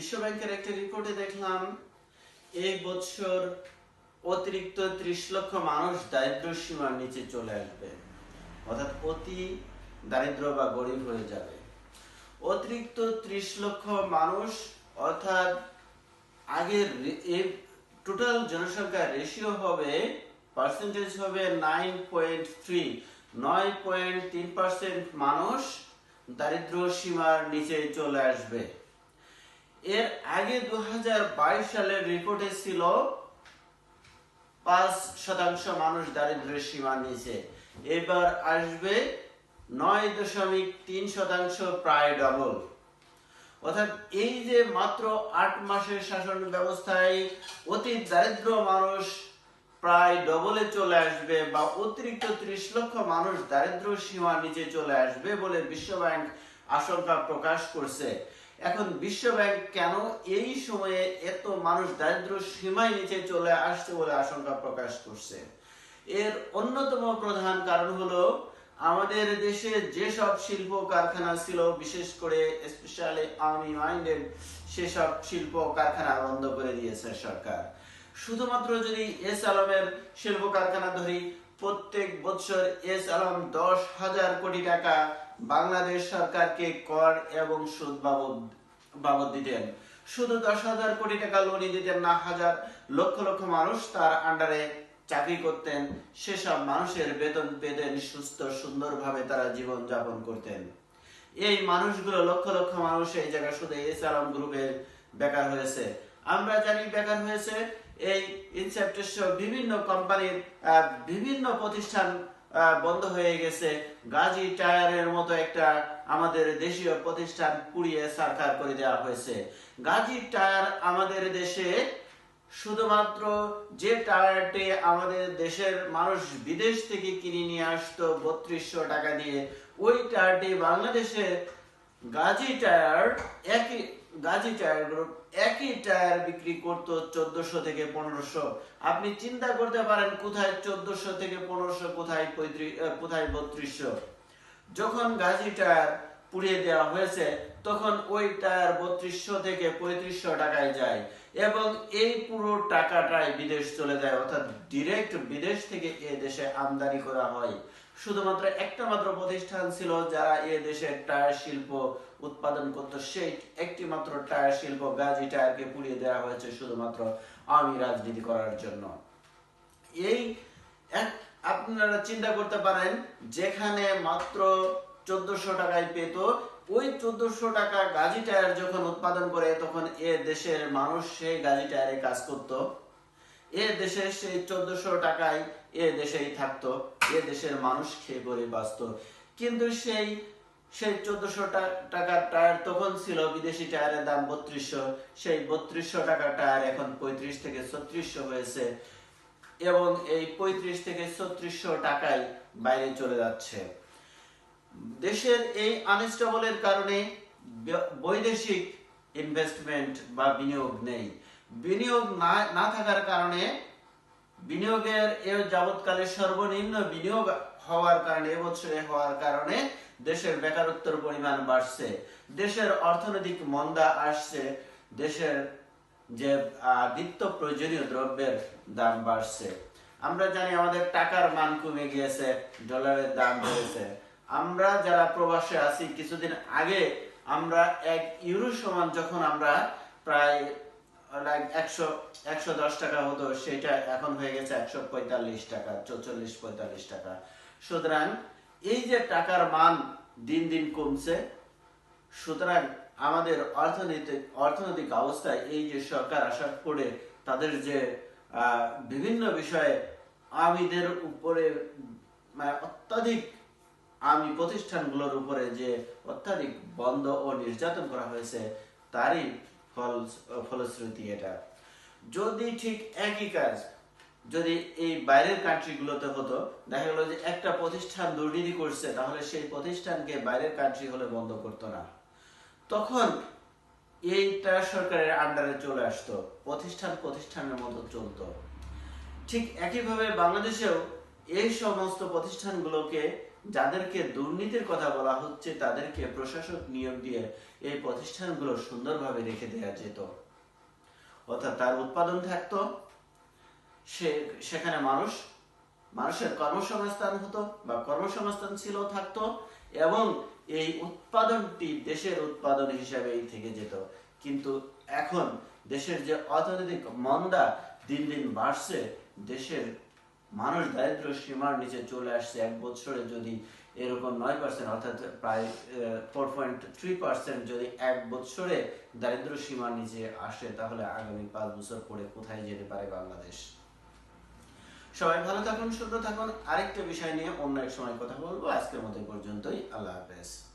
বিশ্ব ব্যাংকের একটি রিপোর্টে দেখলাম এই বছর অতিরিক্ত ত্রিশ লক্ষ মানুষ দারিদ্র সীমার নিচে চলে আসবে। অর্থাৎ অতি দারিদ্র বা গরিব হয়ে যাবে। অতিরিক্ত ত্রিশ লক্ষ মানুষ, অর্থাৎ আগের টোটাল জনসংখ্যার রেশিও হবে পার্সেন্টেজ হবে নাইন পয়েন্ট থ্রি নয় পয়েন্ট তিন পার্সেন্ট মানুষ দারিদ্র সীমার নিচে চলে আসবে। এর আগে দু হাজার বাইশ সালের রিপোর্টে ছিল পাঁচ শতাংশ মানুষ দারিদ্র্যের সীমার নিচে এবার আসবে নয় দশমিক তিন শতাংশ, প্রায় ডবল অর্থাৎ এই যে মাত্র আট মাসের শাসন ব্যবস্থায় অতি দারিদ্র মানুষ প্রায় ডবলে চলে আসবে বা অতিরিক্ত ত্রিশ লক্ষ মানুষ দারিদ্র সীমা নিচে চলে আসবে বলে বিশ্ব ব্যাংক আশঙ্কা প্রকাশ করছে। এখন বিশ্ব ব্যাংক কেন এই সময়ে এত মানুষ দারিদ্র সীমায় নিচে চলে আসছে বলে আশঙ্কা প্রকাশ করছে? এর অন্যতম প্রধান কারণ হলো, আমাদের দেশে যেসব শিল্প কারখানা ছিল, বিশেষ করে স্পেশালি আর্মি মাইন্ডেড সেসব শিল্প কারখানা বন্ধ করে দিয়েছে সরকার। শুধুমাত্র যদি এস আলমের শিল্প কারখানা ধরি, প্রত্যেক বছর এস আলম দশ হাজার কোটি টাকা বাংলাদেশ সরকারকে কর এবং সুদ বাবদ বাবদ দিতেন। শুধু দশ হাজার কোটি টাকা লোনই দিতেন না, হাজার লক্ষ লক্ষ মানুষ তার আন্ডারে চাকরি করতেন। সেসব মানুষের বেতন পেতেন, সুস্থ, সুন্দরভাবে তারা জীবন যাপন করতেন। এই মানুষগুলো লক্ষ লক্ষ মানুষ এই জায়গায় শুধু এস আলম গ্রুপের বেকার হয়েছে। আমরা জানি বেকার হয়েছে। এই ইনসেপ্টের বিভিন্ন কোম্পানির বিভিন্ন প্রতিষ্ঠান বন্ধ হয়ে গেছে। গাজী টায়ারের মতো একটা আমাদের দেশীয় প্রতিষ্ঠান পুড়িয়ে সরকার করে দেওয়া হয়েছে। গাজী টায়ার আমাদের দেশে শুধুমাত্র যে টায়ারটি আমাদের দেশের মানুষ বিদেশ থেকে কিনে নিয়ে আসতো বত্রিশশো টাকা দিয়ে, ওই টায়ারটি বাংলাদেশে গাজী টায়ার একই গাজী টায়ার গ্রুপ একই টায়ার বিক্রি করতো চোদ্দশো থেকে পনেরোশো। আপনি চিন্তা করতে পারেন কোথায় চোদ্দশো থেকে পনেরোশো, কোথায় পঁয়ত্রিশ কোথায় বত্রিশশো। যখন টায়ার পুড়িয়ে দেওয়া হয়েছে, তখন ওই টায়ার বত্রিশশো থেকে পঁয়ত্রিশশো টাকায় যায় এবং এই পুরো টাকাটাই বিদেশ চলে যায়। অর্থাৎ ডিরেক্ট বিদেশ থেকে এ দেশে আমদানি করা হয়। শুধুমাত্র একটা মাত্র প্রতিষ্ঠান ছিল যারা এ দেশে টায়ার শিল্প উৎপাদন করত। সেই একটি মাত্র টায়ার শিল্প গাজী টায়ারকে পুড়িয়ে দেওয়া হয়েছে শুধুমাত্র আমি রাজনীতি করার জন্য। এই আপনারা চিন্তা করতে পারেন, যেখানে মাত্র চোদ্দশো টাকায় পেত, ওই চোদ্দশো টাকা গাজী টায়ার যখন উৎপাদন করে, তখন এ দেশের মানুষ সেই গাজী টায়ারে কাজ করত। এ দেশে সেই চোদ্দশো টাকায় এ দেশেই থাকতো, এ দেশের মানুষ খেয়ে পরে বাঁচত। কিন্তু সেই সেই চোদ্দশো টাকার টায়ার তখন ছিল বিদেশি টায়ারের দাম বত্রিশশো। সেই বত্রিশশো টাকার টায়ার এখন পঁয়ত্রিশ থেকে ছত্রিশশো হয়েছে এবং এই পঁয়ত্রিশ থেকে ছত্রিশশো টাকায় বাইরে চলে যাচ্ছে। দেশের এই আনস্টেবলের কারণে বৈদেশিক ইনভেস্টমেন্ট বা বিনিয়োগ নেই। বিনিয়োগ না থাকার কারণে বিনিয়োগের এ যাবৎকালে সর্বনিম্ন বিনিয়োগ হওয়ার কারণে এবছরে হওয়ার কারণে দেশের বেকারত্বের পরিমাণ বাড়ছে। দেশের অর্থনৈতিক মন্দা আসছে। দেশের যে নিত্য প্রয়োজনীয় দ্রব্যের দাম বাড়ছে। আমরা জানি আমাদের টাকার মান কমে গিয়েছে, ডলারের দাম বেড়েছে। আমরা যারা প্রবাসে আছি, কিছুদিন আগে আমরা এক ইউরো সমান যখন আমরা প্রায় লাইক একশো একশো দশ টাকা হতো, সেটা এখন হয়ে গেছে একশো পঁয়তাল্লিশ টাকা, চৌচল্লিশ, পঁয়তাল্লিশ টাকা। সুতরাং এই যে টাকার মান দিন দিন কমছে, সুতরাং আমাদের অর্থনৈতিক অর্থনৈতিক অবস্থায় এই যে সরকার তাদের যে বিভিন্ন বিষয়ে আমিদের উপরে মানে অত্যাধিক আমি প্রতিষ্ঠানগুলোর উপরে যে অত্যাধিক বন্ধ ও নির্যাতন করা হয়েছে, তারই ফলশ্রুতি এটা। যদি ঠিক একই কাজ, যদি এই বাইরের কান্ট্রিগুলোতে হতো, দেখা গেলো যে একটা প্রতিষ্ঠান দুর্নীতি করছে, তাহলে সেই প্রতিষ্ঠানকে বাইরের কান্ট্রি হলে বন্ধ করতো না। তখন এইটা সরকারের আন্ডারে চলে আসতো, প্রতিষ্ঠান প্রতিষ্ঠানের মতো চলতো। ঠিক একইভাবে বাংলাদেশেও এই সমস্ত প্রতিষ্ঠানগুলোকে যাদেরকে দুর্নীতির কথা বলা হচ্ছে, তাদেরকে প্রশাসক নিয়োগ দিয়ে এই প্রতিষ্ঠানগুলো সুন্দরভাবে রেখে দেওয়া যেত। অর্থাৎ তার উৎপাদন থাকতো, সে, সেখানে মানুষ, মানুষের কর্মসংস্থান হতো বা কর্মসংস্থান ছিল থাকতো এবং এই উৎপাদনটি দেশের উৎপাদন হিসাবেই থেকে যেত। কিন্তু এখন দেশের যে অর্থনৈতিক মন্দা দিন দিন বাড়ছে, দেশের মানুষ দারিদ্র সীমার নিচে চলে আসছে এক বছরে যদি এরকম নয় পার্সেন্ট অর্থাৎ প্রায় ফোর পয়েন্ট থ্রি পার্সেন্ট যদি এক বছরে দারিদ্র সীমার নিচে আসে, তাহলে আগামী পাঁচ বছর পরে কোথায় যেতে পারে বাংলাদেশ? সবাই ভালো থাকুন, সুস্থ থাকুন। আরেকটা বিষয় নিয়ে অন্য এক সময় কথা বলব। আজকের মতো পর্যন্তই। আল্লাহ হাফেজ।